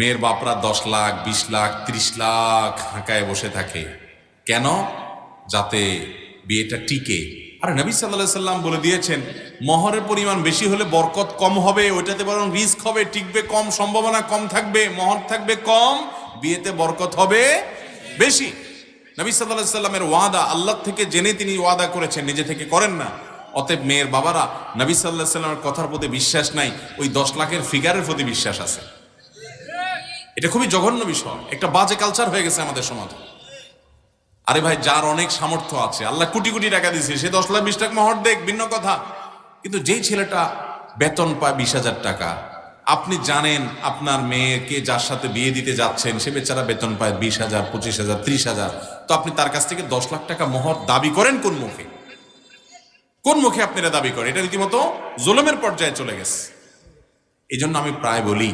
মেয়ের বাপরা দশ লাখ, বিশ লাখ, ত্রিশ লাখ হাঁকায় বসে থাকে। কেন? যাতে বিয়েটা টিকে। আর নবী সাল্লাহ সাল্লাম বলে দিয়েছেন, মহরের পরিমাণ বেশি হলে বরকত কম হবে, ওইটাতে বরং রিস্ক হবে, টিকবে কম, সম্ভাবনা কম থাকবে, মহর থাকবে কম, বিয়েতে বরকত হবে বেশি। নবী সাল্লাহ সাল্লামের ওয়াদা আল্লাহ থেকে জেনে তিনি ওয়াদা করেছেন, নিজে থেকে করেন না। অতএব মেয়ের বাবারা, নবী সাল্লাহ সাল্লামের কথার প্রতি বিশ্বাস নাই, ওই দশ লাখের ফিগারের প্রতি বিশ্বাস আছে। এটা খুবই জঘন্য বিষয়। একটা বাজে কালচার হয়ে গেছে আমাদের সমাজে। আরে ভাই, যার অনেক সামর্থ্য আছে, আল্লাহ কোটি কোটি টাকা দিয়েছে, সে দশ লাখ বিশ টাকা মহর দেখ, ভিন্ন কথা। কিন্তু যেই ছেলেটা বেতন পায় বিশ হাজার টাকা, আপনি জানেন আপনার মেয়েকে যার সাথে বিয়ে দিতে যাচ্ছেন, সে বেচারা বেতন পায় বিশ হাজার, পঁচিশ হাজার, ত্রিশ হাজার। তো আপনি তার কাছ থেকে দশ লাখ টাকা মহর দাবি করেন কোন মুখে? কোন মুখে আপনারা দাবি করেন? এটা রীতিমতো জোলমের পর্যায়ে চলে গেছে। এই জন্য আমি প্রায় বলি